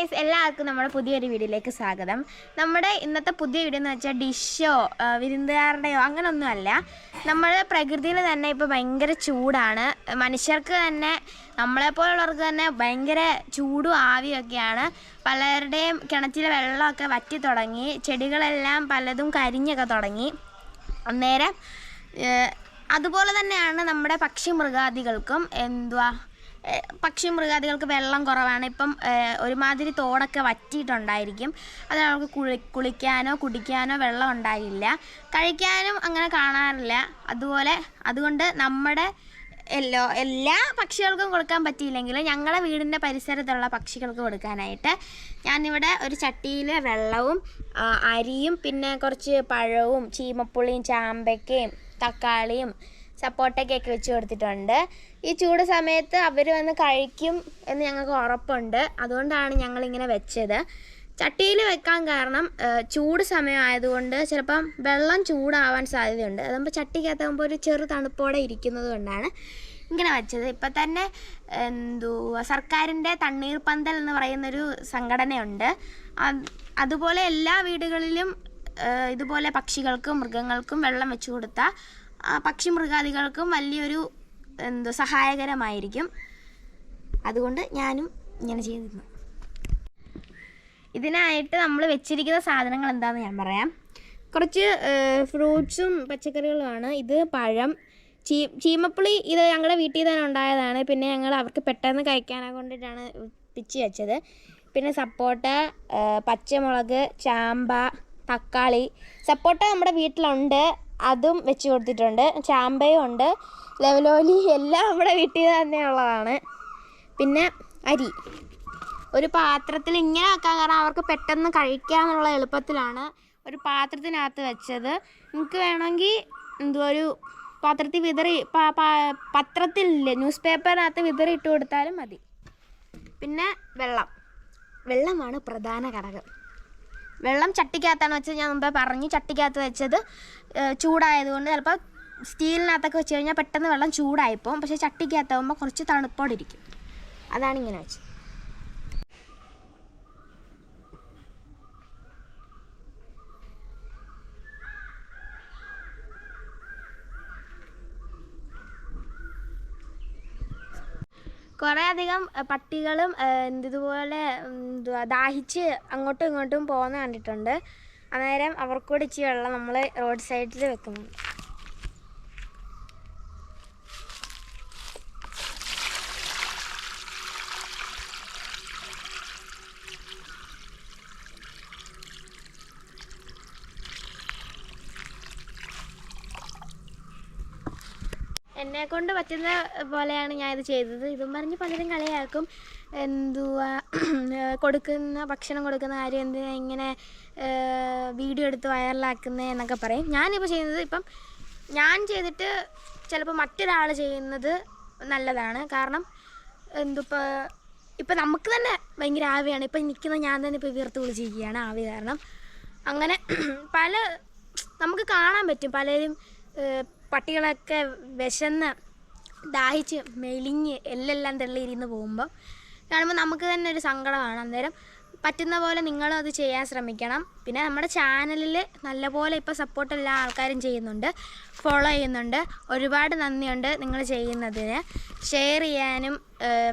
Guys എല്ലാവർക്കും നമ്മുടെ പുതിയൊരു വീഡിയോയിലേക്ക് സ്വാഗതം. നമ്മുടെ ഇന്നത്തെ പുതിയ വീഡിയോ എന്ന് വെച്ചാൽ ഡിഷോ വിരുന്നുകാരുടെയോ അങ്ങനെയൊന്നുമല്ല നമ്മൾ പ്രകൃതിയിൽ തന്നെ ഇപ്പോൾ ഭയങ്കര ചൂടാണ്. മനുഷ്യർക്ക് തന്നെ നമ്മളെപ്പോലുള്ളവർക്ക് തന്നെ ഭയങ്കര ചൂടും ആവിയൊക്കെയാണ്. പലരുടെയും കിണറ്റിലെ വെള്ളമൊക്കെ വറ്റി തുടങ്ങി ചെടികളെല്ലാം പലതും കരിഞ്ഞൊക്കെ തുടങ്ങി. അന്നേരം അതുപോലെ തന്നെയാണ് നമ്മുടെ പക്ഷി മൃഗാദികൾക്കും എന്തുവാ പക്ഷി മൃഗാദികൾക്ക് വെള്ളം കുറവാണ്. ഇപ്പം ഒരുമാതിരി തോടൊക്കെ വറ്റിയിട്ടുണ്ടായിരിക്കും. അത് അവർക്ക് കുളി കുളിക്കാനോ കുടിക്കാനോ വെള്ളം ഉണ്ടാകില്ല കഴിക്കാനും അങ്ങനെ കാണാറില്ല. അതുപോലെ അതുകൊണ്ട് നമ്മുടെ എല്ലോ എല്ലാ പക്ഷികൾക്കും കൊടുക്കാൻ പറ്റിയില്ലെങ്കിലും ഞങ്ങളുടെ വീടിന്റെ പരിസരത്തുള്ള പക്ഷികൾക്ക് കൊടുക്കാനായിട്ട് ഞാനിവിടെ ഒരു ചട്ടിയിൽ വെള്ളവും അരിയും പിന്നെ കുറച്ച് പഴവും ചീമപ്പുളിയും ചാമ്പയ്ക്കയും തക്കാളിയും സപ്പോട്ടയ്ക്കൊക്കെ വെച്ച് കൊടുത്തിട്ടുണ്ട്. ഈ ചൂട് സമയത്ത് അവർ വന്ന് കഴിക്കും എന്ന് ഞങ്ങൾക്ക് ഉറപ്പുണ്ട്. അതുകൊണ്ടാണ് ഞങ്ങളിങ്ങനെ വെച്ചത്. ചട്ടിയിൽ വെക്കാൻ കാരണം ചൂട് സമയമായതുകൊണ്ട് ചിലപ്പം വെള്ളം ചൂടാവാൻ സാധ്യതയുണ്ട്. അതാകുമ്പോൾ ചട്ടിക്കകത്താകുമ്പോൾ ഒരു ചെറു തണുപ്പോടെ ഇരിക്കുന്നത് കൊണ്ടാണ് ഇങ്ങനെ വെച്ചത്. ഇപ്പം തന്നെ എന്തുവാ സർക്കാരിന്റെ തണ്ണീർ പന്തൽ എന്ന് പറയുന്നൊരു സംഘടനയുണ്ട്. അതുപോലെ എല്ലാ വീടുകളിലും ഇതുപോലെ പക്ഷികൾക്കും മൃഗങ്ങൾക്കും വെള്ളം വെച്ചു കൊടുത്താൽ പക്ഷി മൃഗാദികൾക്കും വലിയൊരു എന്തോ സഹായകരമായിരിക്കും. അതുകൊണ്ട് ഞാനും ഇങ്ങനെ ചെയ്തിരുന്നു. ഇതിനായിട്ട് നമ്മൾ വെച്ചിരിക്കുന്ന സാധനങ്ങൾ എന്താണെന്ന് ഞാൻ പറയാം. കുറച്ച് ഫ്രൂട്ട്സും പച്ചക്കറികളുമാണ്. ഇത് പഴം ചീ ചീമപ്പുളി ഇത് ഞങ്ങളുടെ വീട്ടിൽ തന്നെ ഉണ്ടായതാണ്. പിന്നെ ഞങ്ങൾ അവർക്ക് പെട്ടെന്ന് കഴിക്കാനെ കൊണ്ടിട്ടാണ് പിച്ച് വെച്ചത്. പിന്നെ സപ്പോട്ട പച്ചമുളക് ചാമ്പ തക്കാളി. സപ്പോട്ട നമ്മുടെ വീട്ടിലുണ്ട്. അതും വെച്ച് കൊടുത്തിട്ടുണ്ട്. ചാമ്പയും ഉണ്ട്. ലെവലോലി എല്ലാം നമ്മുടെ വീട്ടിൽ തന്നെ ഉള്ളതാണ്. പിന്നെ അരി. ഒരു പാത്രത്തിൽ ഇങ്ങനെ വെക്കാൻ കാരണം അവർക്ക് പെട്ടെന്ന് കഴിക്കാമെന്നുള്ള എളുപ്പത്തിലാണ് ഒരു പാത്രത്തിനകത്ത് വെച്ചത്. നിങ്ങൾക്ക് വേണമെങ്കിൽ എന്തോ ഒരു പാത്രത്തിൽ വിതറി പത്രത്തിലില്ലേ ന്യൂസ് പേപ്പറിനകത്ത് വിതറി ഇട്ട് കൊടുത്താലും മതി. പിന്നെ വെള്ളം. വെള്ളമാണ് പ്രധാന ഘടകം. വെള്ളം ചട്ടിക്കകത്താണ് വെച്ചത്. ഞാൻ മുമ്പേ പറഞ്ഞു ചട്ടിക്കകത്ത് വെച്ചത് ചൂടായതുകൊണ്ട് ചിലപ്പോൾ സ്റ്റീലിനകത്തൊക്കെ വെച്ച് കഴിഞ്ഞാൽ പെട്ടെന്ന് വെള്ളം ചൂടായിപ്പോവും. പക്ഷേ ചട്ടിക്കകത്താകുമ്പോൾ കുറച്ച് തണുപ്പോടെ ഇരിക്കും അതാണ് ഇങ്ങനെ വെച്ചത്. കുറേ അധികം അഹ്, പട്ടികളും ഇതുപോലെ എന്തുവാ ദാഹിച്ച് അങ്ങോട്ടും ഇങ്ങോട്ടും പോകുന്ന കണ്ടിട്ടുണ്ട്. അന്നേരം അവർക്കൂടെ ഇച്ചിരി വെള്ളം നമ്മൾ റോഡ് സൈഡിൽ വെക്കുന്നുണ്ട്. എന്നെ കൊണ്ട് പറ്റുന്ന പോലെയാണ് ഞാൻ ഇത് ചെയ്തത്. ഇതും പറഞ്ഞ് പലരും കളിയാക്കും. എന്തുവാ കൊടുക്കുന്ന ഭക്ഷണം കൊടുക്കുന്ന കാര്യം എന്തിനാ ഇങ്ങനെ വീഡിയോ എടുത്ത് വൈറലാക്കുന്നത് എന്നൊക്കെ പറയും. ഞാനിപ്പോൾ ചെയ്യുന്നത് ഇപ്പം ഞാൻ ചെയ്തിട്ട് ചിലപ്പോൾ മറ്റൊരാൾ ചെയ്യുന്നത് നല്ലതാണ്. കാരണം എന്തിപ്പോൾ ഇപ്പം നമുക്ക് തന്നെ ഭയങ്കര ആവിയാണ്. ഇപ്പം നിൽക്കുന്ന ഞാൻ തന്നെ ഇപ്പോൾ വീർത്ത് വിളിച്ചിരിക്കുകയാണ് ആവി കാരണം. അങ്ങനെ പല നമുക്ക് കാണാൻ പറ്റും. പലരും പട്ടികളൊക്കെ വിശന്ന് ദാഹിച്ച് മെലിഞ്ഞ് എല്ലെല്ലാം തെള്ളിയിരുന്ന് പോകുമ്പോൾ കാണുമ്പോൾ നമുക്ക് തന്നെ ഒരു സങ്കടമാണ്. അന്നേരം പറ്റുന്ന പോലെ നിങ്ങളും അത് ചെയ്യാൻ ശ്രമിക്കണം. പിന്നെ നമ്മുടെ ചാനലിൽ നല്ലപോലെ ഇപ്പോൾ സപ്പോർട്ട് എല്ലാ ആൾക്കാരും ചെയ്യുന്നുണ്ട്. ഫോളോ ചെയ്യുന്നുണ്ട്. ഒരുപാട് നന്ദിയുണ്ട് നിങ്ങൾ ചെയ്യുന്നതിന്. ഷെയർ ചെയ്യാനും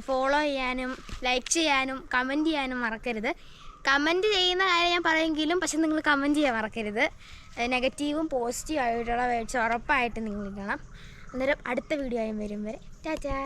ഫോളോ ചെയ്യാനും ലൈക്ക് ചെയ്യാനും കമന്റ് ചെയ്യാനും മറക്കരുത്. കമന്റ് ചെയ്യുന്ന കാര്യം ഞാൻ പറയുമെങ്കിലും പക്ഷെ നിങ്ങൾ കമന്റ് ചെയ്യാൻ മറക്കരുത്. നെഗറ്റീവും പോസിറ്റീവും ആയിട്ടുള്ള വേർഡ്സ് ഉറപ്പായിട്ട് നിങ്ങൾ ഇടണം. അന്നേരം അടുത്ത വീഡിയോ ആയും വരും വരെ. ടാറ്റാ.